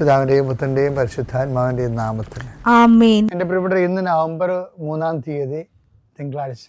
പിതാവിന്റെയും പുത്രന്റെയും പരിശുദ്ധാത്മാവിന്റെയും നാമത്തിൽ. ആമേൻ. എന്റെ പ്രിയപ്പെട്ട ഇന്ന് നവംബർ മൂന്നാം തീയതി തിങ്കളാഴ്ച.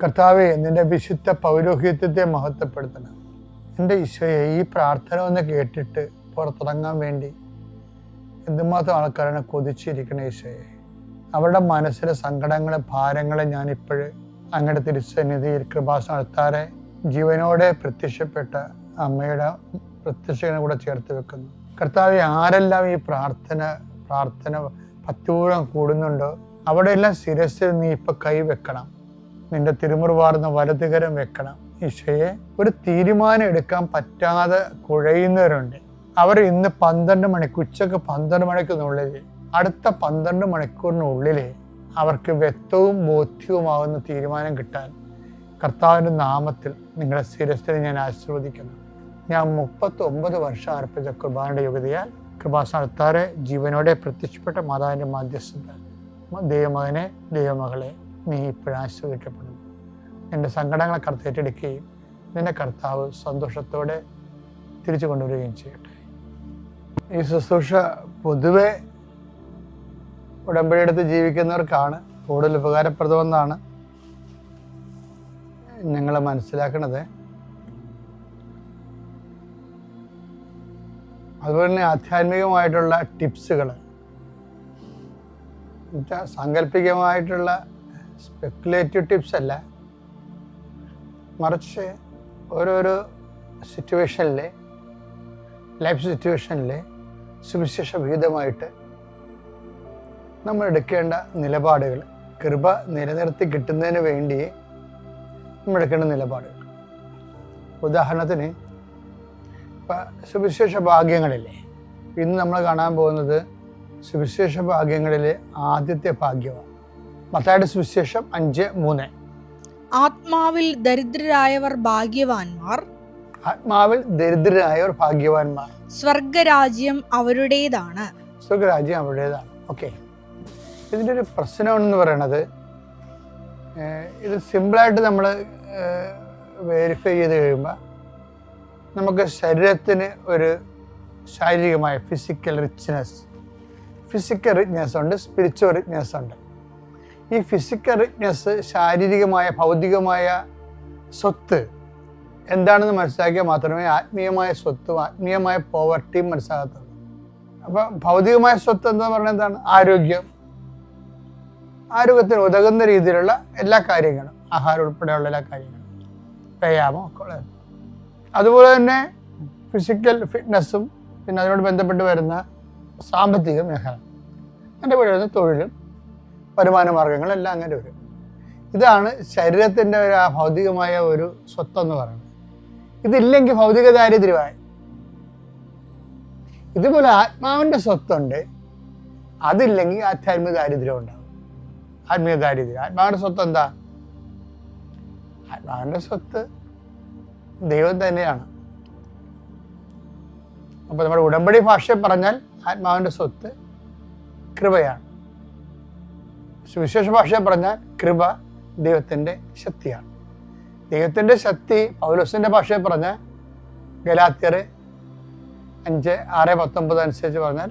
കർത്താവെ നിന്റെ വിശുദ്ധ പൗരോഹിത്യത്തെ മഹത്വപ്പെടുത്തണം. എന്റെ ഈശോയെ ഈ പ്രാർത്ഥന ഒന്ന് കേട്ടിട്ട് പുറത്തിറങ്ങാൻ വേണ്ടി എന്തുമാത്രം ആൾക്കാരാണ് കൊതിച്ചിരിക്കണേ ഈശോയെ. അവരുടെ മനസ്സിലെ സങ്കടങ്ങളെ ഭാരങ്ങളെ ഞാനിപ്പോഴ് അങ്ങയുടെ തിരുസന്നിധിയിൽ കൃപാസ നടത്താറെ ജീവനോടെ പ്രത്യക്ഷപ്പെട്ട അമ്മയുടെ പ്രത്യക്ഷനെ കൂടെ ചേർത്ത് വെക്കുന്നു. കർത്താവ് ആരെല്ലാം ഈ പ്രാർത്ഥന പ്രാർത്ഥന ഭക്തിപൂർവം കൂടുന്നുണ്ടോ അവിടെയെല്ലാം ശിരസിൽ നീ ഇപ്പം കൈ വെക്കണം നിന്റെ തിരുമുറുവാർന്ന വലതുകരം വെക്കണം. ഈശോയെ ഒരു തീരുമാനം എടുക്കാൻ പറ്റാതെ കുഴയുന്നവരുണ്ട്. അവർ ഇന്ന് പന്ത്രണ്ട് മണിക്ക് ഉച്ചയ്ക്ക് പന്ത്രണ്ട് മണിക്കുള്ളിൽ അടുത്ത പന്ത്രണ്ട് മണിക്കൂറിനുള്ളിൽ അവർക്ക് വ്യക്തവും ബോധ്യവുമാകുന്ന തീരുമാനം കിട്ടാൻ കർത്താവിന്റെ നാമത്തിൽ നിങ്ങളെ സ്ഥിരസ്ഥിതി ഞാൻ ആശീർവദിക്കുന്നു. ഞാൻ മുപ്പത്തി ഒമ്പത് വർഷം അർപ്പിച്ച കുർബാനയുടെ യോഗ്യതയാൽ കൃപാസനത്താറെ ജീവനോടെ പ്രത്യക്ഷപ്പെട്ട മാതാവിന്റെ മാധ്യസ്ഥത. ദൈവമകനെ ദൈവമകളെ നീ ഇപ്പോഴും ഇപ്പോഴാശ്രയിക്കപ്പെടുന്നു നിന്റെ സങ്കടങ്ങളെ കർത്തേറ്റെടുക്കുകയും നിന്റെ കർത്താവ് സന്തോഷത്തോടെ തിരിച്ചു കൊണ്ടുവരികയും ചെയ്യട്ടെ. ഈ ശുശ്രൂഷ പൊതുവെ ഉടമ്പടിയെടുത്ത് ജീവിക്കുന്നവർക്കാണ്. കൂടുതൽ ഉപകാരപ്രദമെന്നാണ് ഞങ്ങൾ മനസ്സിലാക്കുന്നത് അതുപോലെ തന്നെ ആധ്യാത്മികമായിട്ടുള്ള ടിപ്സുകൾ സാങ്കല്പികമായിട്ടുള്ള സ്പെക്കുലേറ്റീവ് ടിപ്സ് അല്ല. മറിച്ച് ഓരോരോ സിറ്റുവേഷനിലെ ലൈഫ് സിറ്റുവേഷനിലെ സുവിശേഷ വിഹിതമായിട്ട് നമ്മൾ എടുക്കേണ്ട നിലപാടുകൾ കൃപ നിലനിർത്തി കിട്ടുന്നതിന് വേണ്ടി നമ്മൾ എടുക്കേണ്ട നിലപാടുകൾ. ഉദാഹരണത്തിന് ഇപ്പം സുവിശേഷ ഭാഗ്യങ്ങളില്ലേ? ഇന്ന് നമ്മൾ കാണാൻ പോകുന്നത് സുവിശേഷ ഭാഗ്യങ്ങളിലെ ആദ്യത്തെ ഭാഗ്യമാണ്. മത്തായുടെ സുവിശേഷം അഞ്ച് മൂന്ന്. ആത്മാവിൽ ദരിദ്രരായവർ ഭാഗ്യവാന്മാർ. ആത്മാവിൽ ദരിദ്രരായവർ ഭാഗ്യവാന്മാർ. സ്വർഗരാജ്യം അവരുടേതാണ്. സ്വർഗരാജ്യം അവരുടേതാണ്. ഓക്കെ. ഇതിന്റെ ഒരു പ്രശ്നം എന്ന് പറയണത് ഇത് സിമ്പിളായിട്ട് നമ്മൾ വെരിഫൈ ചെയ്ത് കഴിയുമ്പോൾ നമുക്ക് ശരീരത്തിന് ഒരു ശാരീരികമായ ഫിസിക്കൽ റിച്ച്നെസ് ഫിസിക്കൽ റിച്ച്നെസ് ഉണ്ട് സ്പിരിച്വൽ റിച്ച്നെസ് ഉണ്ട്. ഈ ഫിസിക്കൽ റിച്ച്നെസ് ശാരീരികമായ ഭൗതികമായ സ്വത്ത് എന്താണെന്ന് മനസ്സിലാക്കിയാൽ മാത്രമേ ആത്മീയമായ സ്വത്തും ആത്മീയമായ പോവർട്ടിയും മനസ്സിലാകത്തുള്ളൂ. അപ്പോൾ ഭൗതികമായ സ്വത്ത് എന്ന് പറഞ്ഞാൽ എന്താണ്? ആരോഗ്യം. ആരോഗ്യത്തിന് ഉതകുന്ന രീതിയിലുള്ള എല്ലാ കാര്യങ്ങളും ആഹാരം ഉൾപ്പെടെയുള്ള എല്ലാ കാര്യങ്ങളും വ്യായാമം ഒക്കെ അതുപോലെ തന്നെ ഫിസിക്കൽ ഫിറ്റ്നസ്സും പിന്നെ അതിനോട് ബന്ധപ്പെട്ട് വരുന്ന സാമ്പത്തിക മേഖല. അങ്ങനെ വരുന്ന തൊഴിലും വരുമാന മാർഗങ്ങൾ എല്ലാം അങ്ങനെ വരും. ഇതാണ് ശരീരത്തിന്റെ ഒരു ആ ഭൗതികമായ ഒരു സ്വത്തെന്ന് പറയുന്നത്. ഇതില്ലെങ്കിൽ ഭൗതിക ദാരിദ്ര്യമായി ഇതുപോലെ ആത്മാവിന്റെ സ്വത്തുണ്ട്. അതില്ലെങ്കിൽ ആധ്യാത്മിക ദാരിദ്ര്യം ഉണ്ടാവും. ആത്മീയ ദാരിദ്ര്യം. ആത്മാവിന്റെ സ്വത്ത് എന്താ? ആത്മാവിന്റെ സ്വത്ത് ദൈവം തന്നെയാണ്. അപ്പോൾ നമ്മുടെ ഉടമ്പടി ഭാഷ പറഞ്ഞാൽ ആത്മാവിന്റെ സ്വത്ത് കൃപയാണ്. സുവിശേഷ ഭാഷ പറഞ്ഞാൽ കൃപ ദൈവത്തിന്റെ ശക്തിയാണ്. ദൈവത്തിന്റെ ശക്തി പൗലോസിന്റെ ഭാഷയിൽ പറഞ്ഞാൽ ഗലാത്യർ അഞ്ച് ആറ് പത്തൊമ്പത് അനുസരിച്ച് പറഞ്ഞാൽ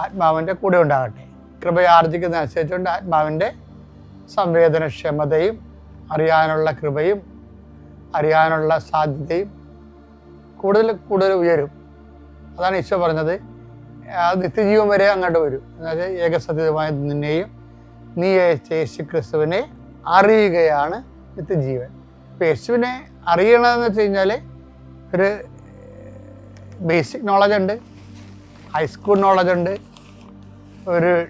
ആത്മാവിന്റെ കൂടെ ഉണ്ടാകട്ടെ. കൃപയെ ആർജിക്കുന്ന അനുസരിച്ചുകൊണ്ട് ആത്മാവിന്റെ സംവേദനക്ഷമതയും അറിയാനുള്ള കൃപയും അറിയാനുള്ള സാധ്യതയും കൂടുതൽ കൂടുതൽ ഉയരും. അതാണ് ഈശോ പറഞ്ഞത്. നിത്യജീവൻ വരെ അങ്ങോട്ട് വരും. അതായത് ഏകസത്യമായ നിന്നെയും നീ അയച്ച യേശു ക്രിസ്തുവിനെ അറിയുകയാണ് നിത്യജീവൻ ഇപ്പം യേശുവിനെ അറിയണമെന്ന് വെച്ച് കഴിഞ്ഞാൽ ഒരു ബേസിക് നോളജ് ഉണ്ട്. ഹൈസ്കൂൾ നോളജ് ഉണ്ട്. ഒരു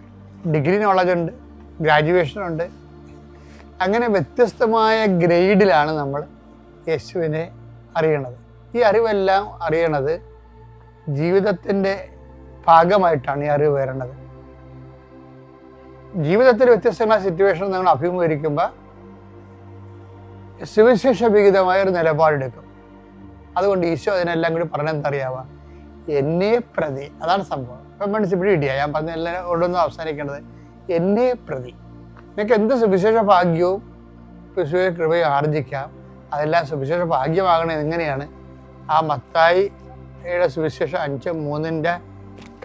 ഡിഗ്രി നോളജ് ഉണ്ട്. ഗ്രാജുവേഷൻ ഉണ്ട്. അങ്ങനെ വ്യത്യസ്തമായ ഗ്രേഡിലാണ് നമ്മൾ യേശുവിനെ അറിയണത്. ഈ അറിവെല്ലാം അറിയണത് ജീവിതത്തിന്റെ ഭാഗമായിട്ടാണ് ഈ അറിവ് വരണത് ജീവിതത്തിൽ വ്യത്യസ്തമായ സിറ്റുവേഷൻ നിങ്ങൾ അഭിമുഖീകരിക്കുമ്പോൾ സുവിശേഷ വിഹിതമായ ഒരു നിലപാടെടുക്കും. അതുകൊണ്ട് ഈശോ അതിനെല്ലാം കൂടി പറഞ്ഞെന്തറിയാവുക എന്നെ പ്രതി. അതാണ് സംഭവം. ഇപ്പം മനസ്സിൽ ഇവിടെ ഇടിയാ. ഞാൻ പറഞ്ഞ എല്ലാം കൊണ്ടൊന്നും അവസാനിക്കേണ്ടത് എന്നെ പ്രതി. നിങ്ങൾക്ക് എന്ത് സുവിശേഷ ഭാഗ്യവും സുവിശേഷ കൃപയും ആർജിക്കാം അതെല്ലാം സുവിശേഷ ഭാഗ്യമാകണത് എങ്ങനെയാണ്? ആ മത്തായിയുടെ സുവിശേഷം അഞ്ച് മൂന്നിന്റെ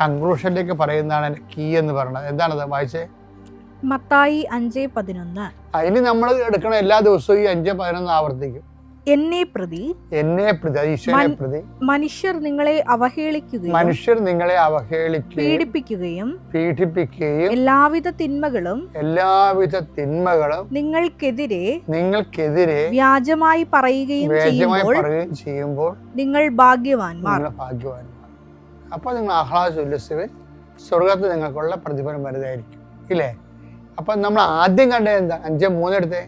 കൺക്ലൂഷനിലേക്ക് പറയുന്നതാണ് കീ എന്ന് പറയുന്നത് എന്താണത്? വായിച്ചേ. മത്തായി അഞ്ച് പതിനൊന്ന്. അതിന് നമ്മൾ എടുക്കണ എല്ലാ ദിവസവും ഈ അഞ്ച് പതിനൊന്ന് ആവർത്തിക്കും. എന്നെ പ്രതി എന്നെ പ്രതി ഈശോനെ പ്രതി. മനുഷ്യർ നിങ്ങളെ അവഹേളിക്കുകയും മനുഷ്യർ നിങ്ങളെ അവഹേളിക്കുകയും പീഡിപ്പിക്കുകയും പീഡിപ്പിക്കുകയും എല്ലാവിധ തിന്മകളും എല്ലാവിധ തിന്മകളും നിങ്ങൾക്കെതിരെ നിങ്ങൾക്കെതിരെ വ്യാജമായി പറയുകയും ചെയ്യുമ്പോൾ പറയുകയും ചെയ്യുമ്പോൾ നിങ്ങൾ ഭാഗ്യവാന്മാർ. ഭാഗ്യവാന്മാർ. അപ്പോൾ നിങ്ങൾ ആഹ്ലാദ ഉല്ലസിവൻ സ്വർഗത്ത് നിങ്ങൾക്കുള്ള പ്രതിഫലം വലുതായിരിക്കും. ഇല്ലേ? അപ്പൊ നമ്മൾ ആദ്യം കണ്ടത് എന്താ? അഞ്ച് മൂന്നെടുത്തേ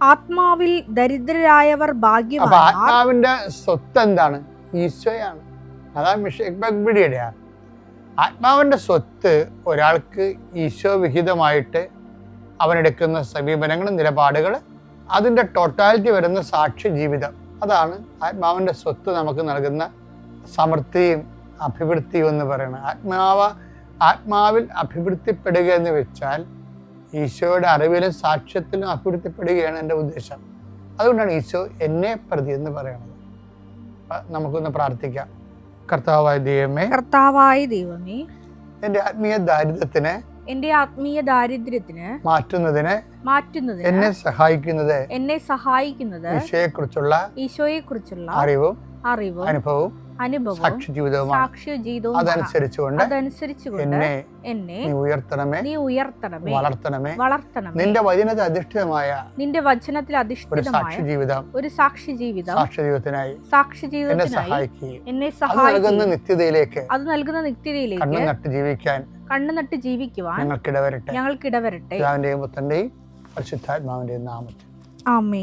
ആത്മാവിൽ ദരിദ്രരായവർ അപ്പൊ ആത്മാവിന്റെ സ്വത്ത് എന്താണ്? ഈശോയാണ്. അതാണ് മിഷയുടെ ആത്മാവിന്റെ സ്വത്ത് ഒരാൾക്ക് ഈശോ വിഹിതമായിട്ട് അവനെടുക്കുന്ന സമീപനങ്ങൾ നിലപാടുകൾ അതിന്റെ ടോട്ടാലിറ്റി വരുന്ന സാക്ഷി ജീവിതം. അതാണ് ആത്മാവിന്റെ സ്വത്ത് നമുക്ക് നൽകുന്ന സമൃദ്ധിയും അഭിവൃദ്ധിയും എന്ന് പറയുന്നത്. ആത്മാവ ആത്മാവിൽ അഭിവൃദ്ധിപ്പെടുക എന്ന് വെച്ചാൽ ഈശോയുടെ അറിവിലും സാക്ഷ്യത്തിലും അഭിവൃദ്ധിപ്പെടുകയാണ് എന്റെ ഉദ്ദേശം. അതുകൊണ്ടാണ് ഈശോ എന്നെ പ്രതി എന്ന് പറയുന്നത്. നമുക്കൊന്ന് പ്രാർത്ഥിക്കാം. കർത്താവായ ദൈവമേ കർത്താവായ ദൈവമേ എന്റെ ആത്മീയ ദാരിദ്ര്യത്തിനെ എന്റെ ആത്മീയ ദാരിദ്ര്യത്തിന് മാറ്റുന്നതിന് മാറ്റുന്നതിന് എന്നെ സഹായിക്കുന്നത് എന്നെ സഹായിക്കുന്നത് ഈശോയെ കുറിച്ചുള്ള ഈശോയെ കുറിച്ചുള്ള അറിവും അറിവും അനുഭവവും അനുഭവവും സാക്ഷി സാക്ഷ്യ ജീവിതവും അതനുസരിച്ചുകൊണ്ട് അതനുസരിച്ചുകൊണ്ട് എന്നെ നീ ഉയർത്തണമേ. നീ ഉയർത്തണമേ. വളർത്തണമേ. വളർത്തണമേ. നിന്റെ വചനത്തിൽ അധിഷ്ഠിതമായ നിന്റെ വചനത്തിൽ അധിഷ്ഠിതമായ സാക്ഷി ജീവിതം ഒരു സാക്ഷി ജീവിതം സാക്ഷി ജീവിതത്തിനായി സാക്ഷി എന്നെ ജീവിതത്തിനായി എന്നെ സഹായിക്കുന്ന നിത്യതയിലേക്ക് അത് നൽകുന്ന കണ്ണു നിത്യതയിലേക്ക് നട്ട് ജീവിക്കാൻ കണ്ണു നട്ട് ജീവിക്കുവാൻ ഞങ്ങൾക്കിടവരട്ടെ. ഞങ്ങൾക്കിടവരട്ടെ. പിതാവിന്റെയും പുത്രന്റെയും പരിശുദ്ധാത്മാവിന്റെയും നാമത്തിൽ. ആമേ